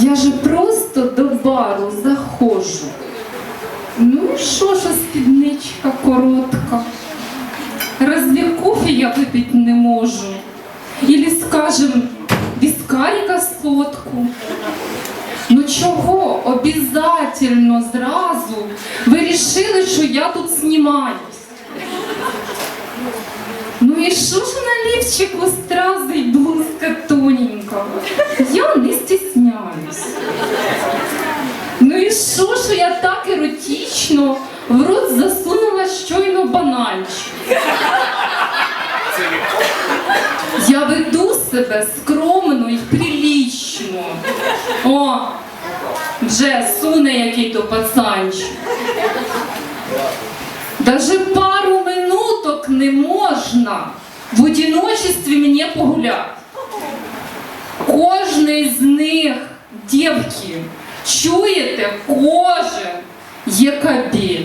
Я же просто до бару заходжу. Ну, що ж спідничка коротка. Разве кофе я выпить не можу? Или, скажем, вискарика сотку? Ну чого обязательно зразу ви рішили, що я тут знімаюсь? Ну і що ж на лівчику стрази й блузка тоненького? Я не стісняюсь. Ну і що, що еротично в рот засунула щойно бананчик? Я веду себе скромно і прилічно. О, вже суне який-то пацанчик. Даже пару минуток не можна в одиночестві мені погуляти. Кожний з них, дівки, чуєте, кожен є кабель.